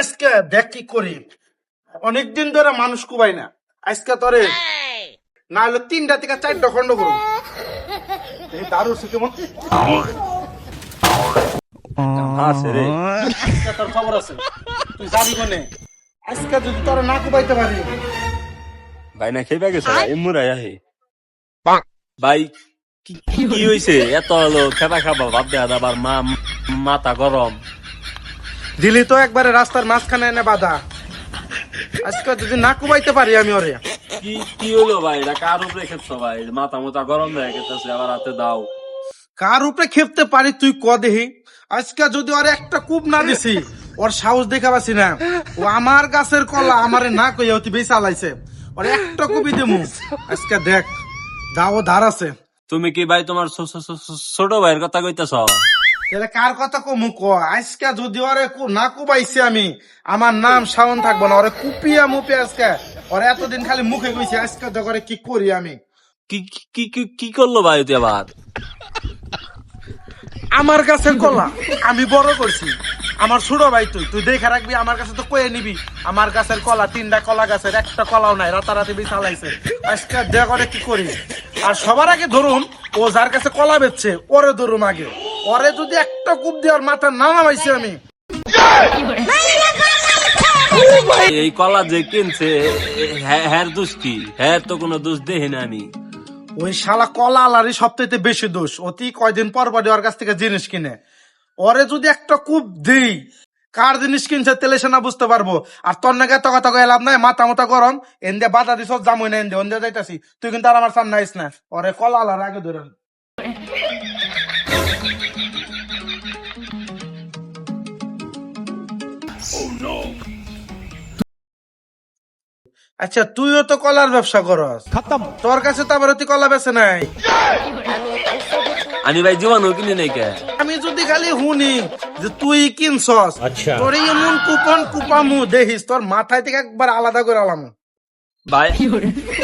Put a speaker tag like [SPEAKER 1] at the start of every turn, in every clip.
[SPEAKER 1] আজকে দেখ কি করি। অনেকদিন ধরে মানুষ কুবাই না। আজকে তোরে না হলে তিনটা থেকে চারটা খন্ড করুন এই দারু হচ্ছে কেমন?
[SPEAKER 2] আছে রে।
[SPEAKER 1] আজকে তোর খবর আছে। তুই যাবি কোনে। আজকে যদি তোরা না কুবাইতে পারি।
[SPEAKER 2] ভাই না খেয়ে গেছে? এমুরাই আহে। ভাই কি কি হইছে? এত হলো খেতা খাবা ভাব দেয়া আবার মা মাথা গরম।
[SPEAKER 1] দিলি তো একবারে রাস্তার মাঝখানে এনে বাধা। আজকে যদি না কুবাইতে পারি আমি ওরে।
[SPEAKER 2] কি কি হলো ভাই? এটা কার উপরে খেতছো ভাই? মাথা মোথা গরম হয়ে গেছে আবার হাতে দাও।
[SPEAKER 1] কার উপরে খেপতে পারি তুই ক দেহি? আজকে যদি ওর একটা কূপ না দিছি ওর সাহস দেখা পাচ্ছি না। ও আমার গাছের কলা আমারে না কইয়া অতি বেশি আলাইছে ওর একটা কপি দেমু। আজকে দেখ দাও ধার আছে।
[SPEAKER 2] তুমি কি ভাই তোমার ছোট ভাইয়ের কথা কইতেছ?
[SPEAKER 1] তাহলে কার কথা কমু ক? আজকে যদি ওরে কু- না কুবাইছি আমি আমার নাম শাওন থাকব না। ওরে কুপিয়া মুপে আজকে। ওরে এতদিন খালি মুখে কইছি আজকে দেখ ওরে কি করি আমি।
[SPEAKER 2] কি কি- কি কি কি করল ভাই তুই আবার?
[SPEAKER 1] আমার কাছে কলা আমি বড় করছি। আমার ছোট ভাই তুই তুই দেখে রাখবি আমার কাছে তো কয়ে নিবি। আমার গাছের কলা তিনটা কলা গাছের একটা কলাও নাই রাতারাতি বিছালাইছে আজকে দেখ ওরে কি করি। আর সবার আগে ধরুন ও যার কাছে কলা বেচছে ওরে ধরুন আগে। ওরে যদি একটা কূপ দেওয়ার মাথা না নামাইছি আমি।
[SPEAKER 2] এই কলা যে কিনছে হ্যাঁ হ্যার দোষ কি? হ্যার তো কোনো দোষ দেখি না আমি।
[SPEAKER 1] ওই শালা কলা আলারই সবথেকে বেশি দোষ। অতি কয়দিন পর পর ওর কাছ থেকে জিনিস কিনে। ওরে যদি একটা কূপ দিই কার জিনিস কিনছে তেলে সে না বুঝতে পারব। আর তোর নাকি এত কথা কয়ে লাভ নাই মাথা মাথা গরম। এনদে বাধা দিছ জামুই না এনদে অন্দে যাইতাছি। তুই কিন্তু আর আমার সামনে আইস না। ওরে কলা আলার আগে ধরেন। আচ্ছা তুইও তো কলার ব্যবসা করস। তোর কাছে তো আবার অতি কলা বেছে নাই।
[SPEAKER 2] আমি ভাই জীবনও কিনি নাই কে?
[SPEAKER 1] আমি যদি খালি শুনি যে তুই কিনছস তোর এমন কুপন কুপামু দেখিস তোর মাথায় থেকে একবার আলাদা করে আলাম।
[SPEAKER 2] ভাই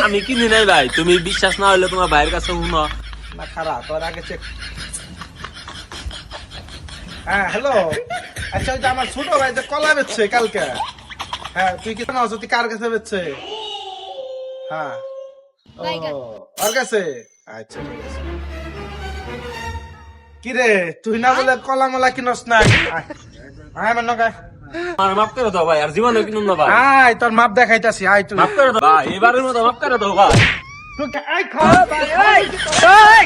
[SPEAKER 2] আমি কিনি নাই ভাই তুমি বিশ্বাস না হলে তোমার ভাইয়ের কাছে শুনো।
[SPEAKER 1] না খারাপ তোর আগে চেক হ্যাঁ হ্যালো আচ্ছা ওই যে আমার ছোট ভাই যে কলা বেচছে কালকে। হ্যাঁ তুই কি জানো তুই কার কাছে বেচছে? হ্যাঁ। ও ওর কাছে? আচ্ছা ঠিক আছে। কিরে তুই না বলে কলা মলা কিনস না আয়, আয় আমার নগায়
[SPEAKER 2] আমার মাফ করে দাও ভাই আর জীবনও কিনুন না ভাই।
[SPEAKER 1] আয় তোর মাপ দেখাইতাছি আয় তুই।
[SPEAKER 2] মাফ করে দাও ভাই এবারের মতো মাফ করে দাও ভাই।
[SPEAKER 1] তুই আয় আয়।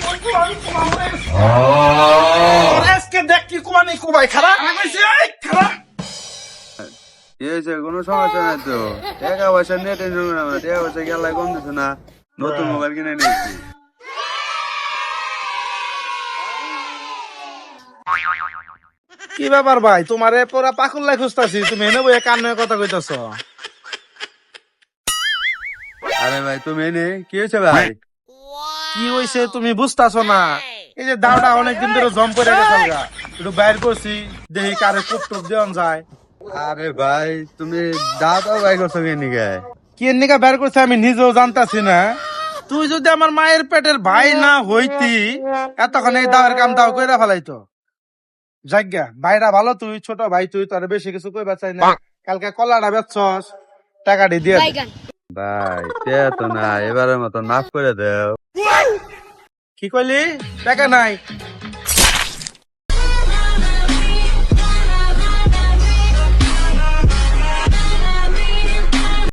[SPEAKER 1] কি কুমানি কুবাই খারাপ আমি কইছি আয় খারাপ
[SPEAKER 3] কি হয়েছে কোনো সমস্যা নাই তো। টাকা পয়সা নিয়ে টেনশন করে না। টাকা পয়সা গেলাই কম দিছে না। নতুন মোবাইল কিনে নিয়েছি
[SPEAKER 1] কি ব্যাপার ভাই? তোমারে পুরা পাকুল্লাই খুঁজতাছি। তুমি এনে বইয়ে কান্নে কথা কইতাছ।
[SPEAKER 3] আরে ভাই তুমি এনে কি হয়েছে ভাই?
[SPEAKER 1] কি হইছে তুমি বুঝতাছ না? এই যে দাওটা অনেকদিন ধরে জম করে গেছে একটু বাইর করছি দেখি কারে কুপ টুপ দেওয়ান যায়।
[SPEAKER 3] আরে ভাই তুমি দাঁতও ভাই করছ কেন গায়ে
[SPEAKER 1] কি নিকা বের করছে আমি নিজেও জানতাছি না। তুই যদি আমার মায়ের পেটের ভাই না হইতি এতক্ষণ এই দাওয়ার কাম দাও কইরা ফেলাইতো। যাজ্ঞা ভাইরা ভালো তুই ছোট ভাই তুই তোর বেশি কিছু কই বাঁচাই না। কালকে কলাটা বেচছস টাকাটি দিয়ে দে।
[SPEAKER 3] ভাই তে তো না এবারের মতো মাফ করে দেও।
[SPEAKER 1] কি কইলি? টাকা নাই।